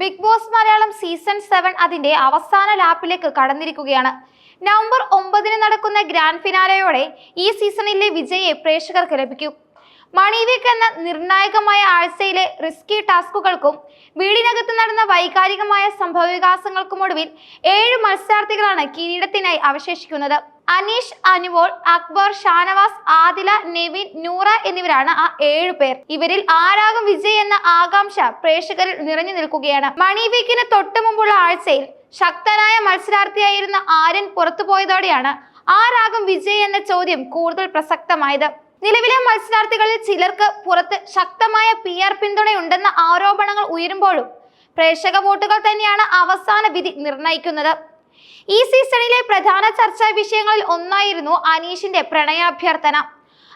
Big Boss Malayalam season seven അതിന്റെ അവസാന ലാപ്പിലേക്ക് കടന്നിരിക്കുകയാണ്. November ഒമ്പതിന് നടക്കുന്ന ഗ്രാൻഡ് ഫിനാലയോടെ ഈ സീസണിലെ വിജയെ പ്രേക്ഷകർക്ക് ലഭിക്കും. മണി വീക്ക് എന്ന നിർണായകമായ ആഴ്ചയിലെ റിസ്കി ടാസ്കുകൾക്കും വീടിനകത്ത് നടന്ന വൈകാരികമായ സംഭവവികാസങ്ങൾക്കും ഒടുവിൽ ഏഴ് മത്സരാർത്ഥികളാണ് കിരീടത്തിനായി അവശേഷിക്കുന്നത്. അനീഷ് അനുവോൾ അക്ബർ ഷാനവാസ് ആദില നെവിൻ നൂറ എന്നിവരാണ് ആ ഏഴു പേർ. ഇവരിൽ ആരാകും വിജയ് എന്ന ആകാംക്ഷ പ്രേക്ഷകരിൽ നിറഞ്ഞു നിൽക്കുകയാണ്. മണി വീക്കിന് തൊട്ടു മുമ്പുള്ള ആഴ്ചയിൽ ശക്തനായ മത്സരാർത്ഥിയായിരുന്ന ആര്യൻ പുറത്തുപോയതോടെയാണ് ആരാകും വിജയ് എന്ന ചോദ്യം കൂടുതൽ പ്രസക്തമായത്. നിലവിലെ മത്സരാർത്ഥികളിൽ ചിലർക്ക് പുറത്ത് ശക്തമായ പി ആർ പിന്തുണയുണ്ടെന്ന ആരോപണങ്ങൾ ഉയരുമ്പോഴും പ്രേക്ഷക വോട്ടുകൾ തന്നെയാണ് അവസാന വിധി നിർണയിക്കുന്നത് ഈ സീസണിലെ പ്രധാന ചർച്ചാ വിഷയങ്ങളിൽ ഒന്നായിരുന്നു അനീഷിന്റെ പ്രണയാഭ്യർത്ഥന.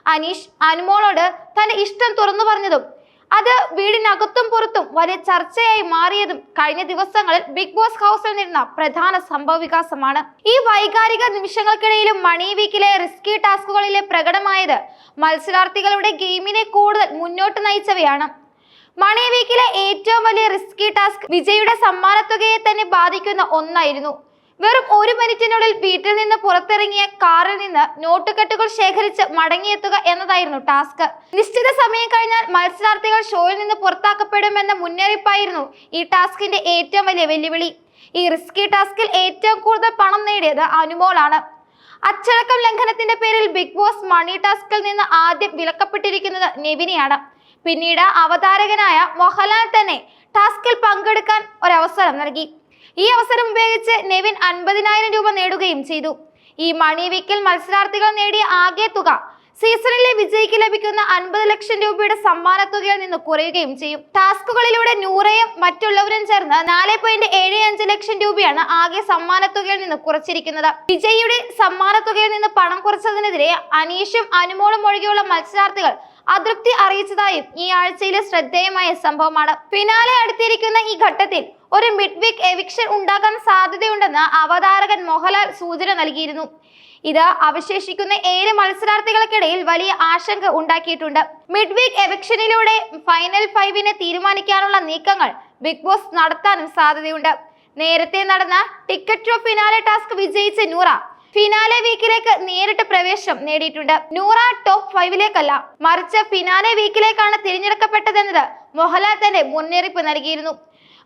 അനീഷ് അനുമോളോട് തന്റെ ഇഷ്ടം തുറന്നു പറഞ്ഞതും അത് വീടിനകത്തും പുറത്തും വലിയ ചർച്ചയായി മാറിയതും കഴിഞ്ഞ ദിവസങ്ങളിൽ ബിഗ് ബോസ് ഹൗസിൽ നിന്ന പ്രധാന സംഭവ വികാസമാണ് ഈ വൈകാരിക നിമിഷങ്ങൾക്കിടയിലും മണി വീക്കിലെ റിസ്കി ടാസ്കുകളിലെ പ്രകടമായത്. മത്സരാർത്ഥികളുടെ ഗെയിമിനെ കൂടുതൽ മുന്നോട്ട് നയിച്ചവയാണ്. മണി വീക്കിലെ ഏറ്റവും വലിയ റിസ്കി ടാസ്ക് വിജയുടെ സമ്മാനത്തുകയെ തന്നെ ബാധിക്കുന്ന ഒന്നായിരുന്നു. വെറും ഒരു മിനിറ്റിനുള്ളിൽ വീട്ടിൽ നിന്ന് പുറത്തിറങ്ങിയ കാറിൽ നിന്ന് നോട്ടുകെട്ടുകൾ ശേഖരിച്ച് മടങ്ങിയെത്തുക എന്നതായിരുന്നു ടാസ്ക്. നിശ്ചിത സമയം കഴിഞ്ഞാൽ മത്സരാർത്ഥികൾ ഷോയിൽ നിന്ന് പുറത്താക്കപ്പെടുമെന്ന മുന്നറിയിപ്പായിരുന്നു ഈ ടാസ്കിന്റെ ഏറ്റവും വലിയ വെല്ലുവിളി. ഈ റിസ്കി ടാസ്കിൽ ഏറ്റവും കൂടുതൽ പണം നേടിയത് അനുമോളാണ്. അച്ചടക്കം ലംഘനത്തിന്റെ പേരിൽ ബിഗ് ബോസ് മണി ടാസ്കിൽ നിന്ന് ആദ്യം വിലക്കപ്പെട്ടിരിക്കുന്നത് നെവിനെയാണ്. പിന്നീട് അവതാരകനായ മോഹൻലാൽ തന്നെ ടാസ്കിൽ പങ്കെടുക്കാൻ ഒരവസരം നൽകി. ഈ അവസരം ഉപയോഗിച്ച് നെവിൻ അൻപതിനായിരം രൂപ നേടുകയും ചെയ്തു. ഈ മണി വീക്കിൽ മത്സരാർത്ഥികൾ നേടിയ ആകെ തുക സീസണിലെ വിജയിക്ക് ലഭിക്കുന്ന അൻപത് ലക്ഷം രൂപയുടെ സമ്മാനത്തുകയിൽ നിന്ന് കുറയുകയും ചെയ്യും. ടാസ്കുകളിലൂടെ നൂറയും മറ്റുള്ളവരും ചേർന്ന് നാല് പോയിന്റ് ഏഴ് അഞ്ച് ലക്ഷം രൂപയാണ് ആകെ സമ്മാനത്തുകയിൽ നിന്ന് കുറച്ചിരിക്കുന്നത്. വിജയിയുടെ സമ്മാനത്തുകയിൽ നിന്ന് പണം കുറച്ചതിനെതിരെ അനീഷും അനുമോളും ഒഴികെയുള്ള മത്സരാർത്ഥികൾ അതൃപ്തി അറിയിച്ചതായും ഈ ആഴ്ചയിലെ ശ്രദ്ധേയമായ സംഭവമാണ്. ഫിനാലെ അടുത്തിരിക്കുന്ന ഈ ഘട്ടത്തിൽ ഒരു മിഡ് വീക്ക് എവിക്ഷൻ ഉണ്ടാകാൻ സാധ്യതയുണ്ടെന്ന് അവതാരകൻ മോഹൻലാൽ സൂചന നൽകിയിരുന്നു. ഇത് അവശേഷിക്കുന്ന ഏഴ് മത്സരാർത്ഥികൾക്കിടയിൽ വലിയ ആശങ്ക ഉണ്ടാക്കിയിട്ടുണ്ട്. മിഡ് വീക്ക് എവിക്ഷനിലൂടെ ഫൈനൽ ഫൈവിനെ തീരുമാനിക്കാനുള്ള നീക്കങ്ങൾ ബിഗ് ബോസ് നടത്താനും സാധ്യതയുണ്ട്. നേരത്തെ നടന്ന ടിക്കറ്റ് ഓഫ് ഫിനാലെ ടാസ്ക് വിജയിച്ച നൂറ ഫിനാലെ വീക്കിലേക്ക് നേരിട്ട് പ്രവേശനം നേടിയിട്ടുണ്ട്. നൂറ ടോപ്പ് ഫൈവിലേക്കല്ല മറിച്ച് ഫിനാലെ വീക്കിലേക്കാണ് തിരഞ്ഞെടുക്കപ്പെട്ടതെന്നത് മോഹൻലാൽ തന്നെ മുന്നറിയിപ്പ് നൽകിയിരുന്നു.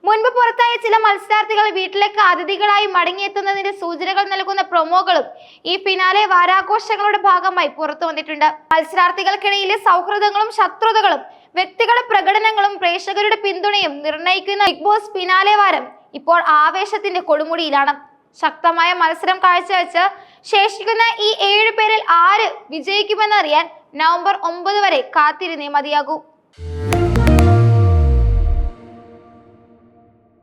മുൻപ് പുറത്തായ ചില മത്സരാർത്ഥികൾ വീട്ടിലേക്ക് അതിഥികളായി മടങ്ങിയെത്തുന്നതിന്റെ സൂചനകൾ നൽകുന്ന പ്രൊമോകളും ഈ ഫിനാലെ വാരാഘോഷങ്ങളുടെ ഭാഗമായി പുറത്തു വന്നിട്ടുണ്ട്. മത്സരാർത്ഥികൾക്കിടയിലെ സൗഹൃദങ്ങളും ശത്രുതകളും വ്യക്തികളുടെ പ്രകടനങ്ങളും പ്രേക്ഷകരുടെ പിന്തുണയും നിർണയിക്കുന്ന ബിഗ് ബോസ് ഫിനാലെ വാരം ഇപ്പോൾ ആവേശത്തിന്റെ കൊടുമുടിയിലാണ്. ശക്തമായ മത്സരം കാഴ്ചവെച്ച് ശേഷിക്കുന്ന ഈ ഏഴ് പേരിൽ ആര് വിജയിക്കുമെന്നറിയാൻ നവംബർ ഒമ്പത് വരെ കാത്തിരുന്നേ മതിയാകൂ.